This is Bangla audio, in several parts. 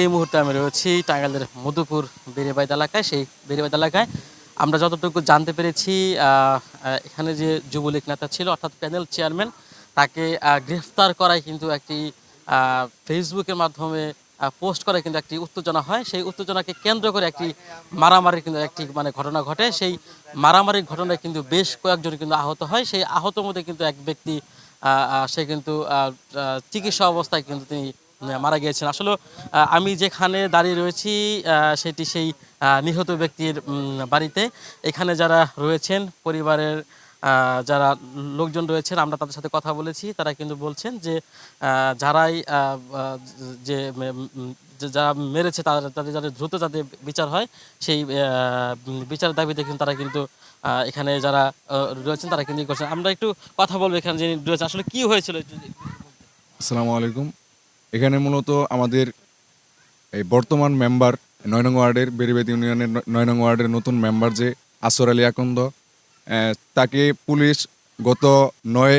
এই মুহূর্তে আমি রয়েছি টাঙ্গাইলের মধুপুর বেরিবাইদ এলাকায়, সেই বেরিবাইদ এলাকায়। আমরা যতটুকু জানতে পেরেছি এখানে যে যুবলীগ নেতা ছিল, অর্থাৎ প্যানেল চেয়ারম্যান, তাকে গ্রেফতার করায় কিন্তু একটি ফেসবুকের মাধ্যমে পোস্ট করে কিন্তু একটি উত্তেজনা হয়। সেই উত্তেজনাকে কেন্দ্র করে একটি মারামারির কিন্তু একটি মানে ঘটনা ঘটে। সেই মারামারির ঘটনায় কিন্তু বেশ কয়েকজন কিন্তু আহত হয়। সেই আহতের মধ্যে কিন্তু এক ব্যক্তি সে কিন্তু চিকিৎসা অবস্থায় কিন্তু তিনি মারা গিয়েছেন। আসলে আমি যেখানে দাঁড়িয়ে রয়েছি সেটি সেই নিহত ব্যক্তির বাড়িতে। এখানে যারা রয়েছেন, পরিবারের যারা লোকজন রয়েছেন, আমরা তাদের সাথে কথা বলেছি। তারা কিন্তু বলছেন যে যারাই যে যারা মেরেছে, তাদের তাদের যাদের দ্রুত যাতে বিচার হয়, সেই বিচারের দাবিতে কিন্তু তারা কিন্তু এখানে যারা রয়েছেন, তারা কিন্তু করছেন। আমরা একটু কথা বলব এখানে যিনি রয়েছেন। আসলে কি হয়েছিল? আসসালামু আলাইকুম। এখানে মূলত আমাদের এই বর্তমান মেম্বার নয় নং ওয়ার্ডের বেরিবেদ ইউনিয়নের নয় নং ওয়ার্ডের নতুন মেম্বার যে আসর আলী আকন্দ তাকে পুলিশ গত নয়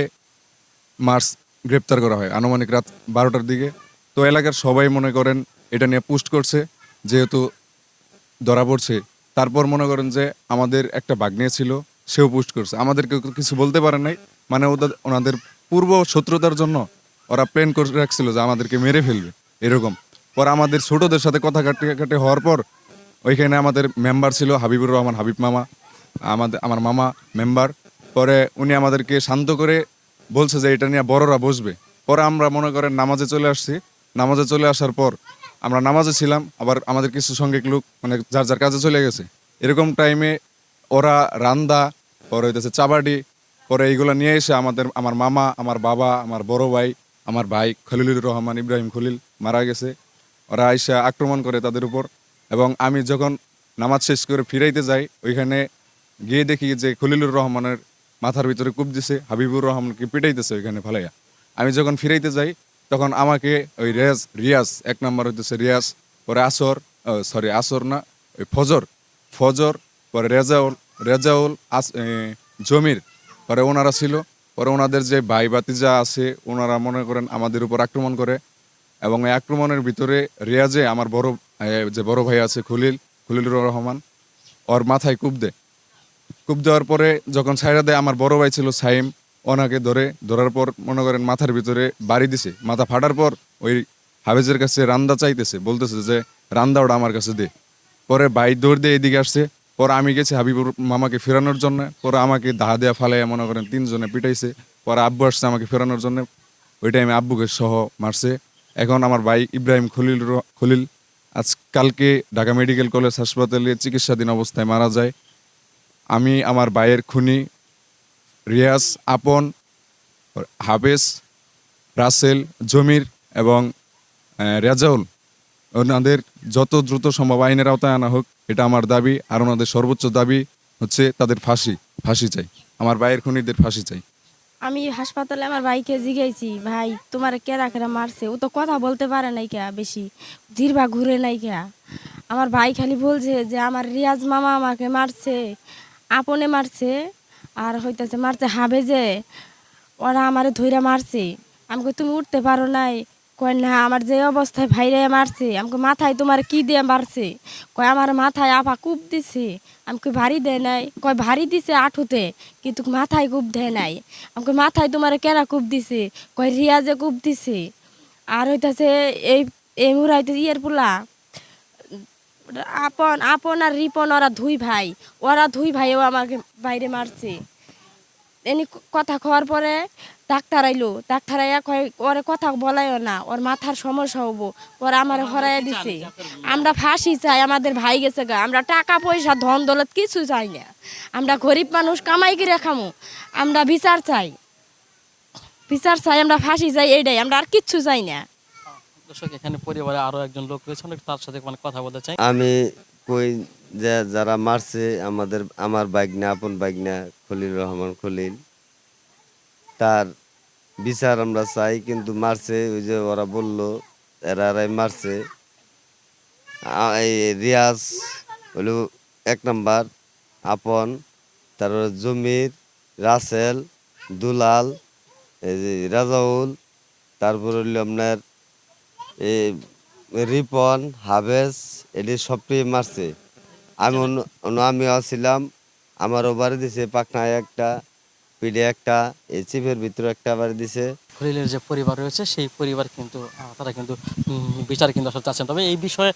মার্চ গ্রেপ্তার করা হয়। আনুমানিক রাত বারোটার দিকে। তো এলাকার সবাই মনে করেন এটা নিয়ে পোস্ট করছে, যেহেতু ধরা পড়ছে। তারপর মনে করেন যে আমাদের একটা বাগ্নে ছিল, সেও পোস্ট করছে। আমাদেরকে কিছু বলতে পারে নাই মানে ওদের ওনাদের পূর্ব শত্রুতার জন্য ওরা প্ল্যান করে রাখছিল যে আমাদেরকে মেরে ফেলবে, এরকম। পর আমাদের ছোটদের সাথে কথা কাটে কাটে হওয়ার পর, ওইখানে আমাদের মেম্বার ছিল হাবিবুর রহমান, হাবিব মামা, আমাদের, আমার মামা মেম্বার পরে উনি আমাদেরকে শান্ত করে বলছে যে এটা নিয়ে বড়রা বসবে। পরে আমরা মনে করেন নামাজে চলে আসছি। নামাজে চলে আসার পর আমরা নামাজে ছিলাম, আবার আমাদের কিছু সঙ্গে লোক মানে যার যার কাজে চলে গেছে। এরকম টাইমে ওরা রান্দা, পরে হইতেছে চাবাডি, পরে এইগুলো নিয়ে এসে আমাদের, আমার মামা, আমার বাবা, আমার বড় ভাই আমার ভাই খলিলুর রহমান ইব্রাহিম খলিল মারা গেছে। ওরা আইসা আক্রমণ করে তাদের উপর এবং আমি যখন নামাজ শেষ করে ফিরাইতে যাই, ওইখানে গিয়ে দেখি যে খলিলুর রহমানের মাথার ভিতরে কূপ দিছে, হাবিবুর রহমানকে পিটাইতেছে ওইখানে ফালাইয়া। আমি যখন ফিরাইতে যাই, তখন আমাকে ওই রেজ রিয়াজ, এক নম্বর হইতেছে রিয়াজ, পরে আসর সরি আসর না, ওই ফজর ফজর, পরে রেজাউল রেজাউল আস জমির, পরে ওনারা ছিল পরে ওনাদের যে ভাই বাতিজা আছে, ওনারা মনে করেন আমাদের উপর আক্রমণ করে এবং এই আক্রমণের ভিতরে রিয়াজে আমার বড় যে বড় ভাই আছে খলিল, খলিলুর রহমান, ওর মাথায় কূপ দেয়। কূপ দেওয়ার পরে যখন ছাইরা দেয়, আমার বড় ভাই ছিল সাইম, ওনাকে ধরে, ধরার পর মনে করেন মাথার ভিতরে বাড়ি দিছে। মাথা ফাটার পর ওই হাফেজের কাছে রান্দা চাইতেছে, বলতেছে যে, রান্দা ওটা আমার কাছে দে। পরে ভাই দৌড় দিয়ে এদিকে আসছে পরে আমি গেছি হাবিবুর মামাকে ফেরানোর জন্য। পরে আমাকে দাহা দেয়া ফালাইয়া মনে করেন তিনজনে পিটাইছে। পরে আব্বু আসছে আমাকে ফেরানোর জন্য। ওই টাইমে আব্বুকে সহ মারছে। এখন আমার ভাই ইব্রাহিম খলিল খলিল, আজ কালকে ঢাকা মেডিকেল কলেজ হাসপাতালে চিকিৎসাধীন অবস্থায় মারা যায়। আমি আমার ভাইয়ের খুনি রিয়াজ, আপন হাফেজ রাসেল, জমির এবং রেজাউল ওনাদের যত দ্রুত সম্ভব আইনের আওতায় আনা হোক, এটা আমার দাবি। আর ওনাদের সর্বোচ্চ দাবি হচ্ছে তাদের ফাঁসি ফাঁসি চাই। আমার ভাইয়ের খুনিদের ফাঁসি চাই। আমি হাসপাতালে আমার ভাইকে জিগাইছি, ভাই, তোমার কেরা কেরা মারছে? ও তো কথা বলতে পারে নাই কে বেশি, জিরবা ঘুরে নাই কে। আমার ভাই খালি বলছে যে, আমার রিয়াজ মামা আমাকে মারছে, আপনে মারছে, আর হইতাছে মারছে হাবে যে ওরা আমারে ধইরা মারছে। আমাকে তুমি উঠতে পারো নাই কয়, না, আমার যে অবস্থায় ভাইরে মারছে, আমাকে মাথায় তোমার কি দিয়ে মারছে? কয়, আমার মাথায় আপা কূপ দিছে। আমাকে ভারী দেয় নাই। কয়, ভারী দিছে আঠুতে, কিন্তু মাথায় কূপ দেয় নাই। আমাকে মাথায় তোমার কেরা কূপ দিছে? কয় রিয়াজে কূপ দিছে। আর হইতাছে এই এই মুরাইতে ইয়ের পোলা, আপন আপন আর রিপন, ওরা ধুই ভাই। ওরা দুই ভাইও আমাকে বাইরে মারছে। এনি কথা খাওয়ার পরে ডাক্তার আইলো। ডাক্তার আইয়া কয় ওরে কথা বলাইও না ওর মাথার সমস্যা হব ওরা আমার হরাইয়া দিছে। আমরা ফাঁসি চাই আমাদের ভাই গেছে গা আমরা টাকা পয়সা ধন দৌলত কিছু চাই না। আমরা গরিব মানুষ কামাই করে খামো আমরা বিচার চাই। বিচার চাই আমরা ফাঁসি চাই এইটাই আমরা আর কিচ্ছু চাই না। দর্শক এখানে পরিবারে আরও একজন লোক রয়েছে তার সাথে মানে কথা বলতে চাই। আমি কই যে যারা মারছে, আমাদের, আমার বাইকনা আপন বাইকনা খলিল রহমান খলিল, তার বিচার আমরা চাই, কিন্তু মারছে, ওই যে ওরা বলল, এরা এরাই মারছে। এই রিয়াজ হলো এক নাম্বার, আপন, তারপরে জমির, রাসেল, দুলাল, এই যে রাজাউল, তারপর হইল আপনার, এই রিপন, হাবেস এটি সবটি মারছে। আমি অন্য- অন্য আমিও ছিলাম আমারও বাড়ি দিছে পাকনায় একটা, পিঠে একটা চিপের ভিতরে একটা বাড়ি দিছে। খলিলের যে পরিবার রয়েছে, সেই পরিবার কিন্তু তারা কিন্তু বিচার কিন্তু আসলে চাচ্ছেন। তবে এই বিষয়ে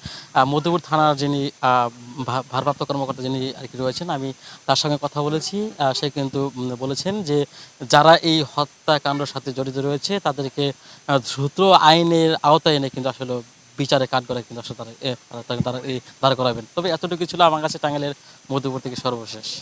মধুপুর থানার যিনি ভারপ্রাপ্ত কর্মকর্তা যিনি আর কি রয়েছেন, আমি তার সঙ্গে কথা বলেছি। সে কিন্তু বলেছেন যে যারা এই হত্যাকাণ্ডের সাথে জড়িত রয়েছে, তাদেরকে দ্রুত আইনের আওতায় এনে কিন্তু আসলে বিচারে কাঠ করে কিন্তু তারা তারা এই দাঁড় করাবেন। তবে এতটুকু ছিল আমার কাছে টাঙ্গাইলের থেকে সর্বশেষ।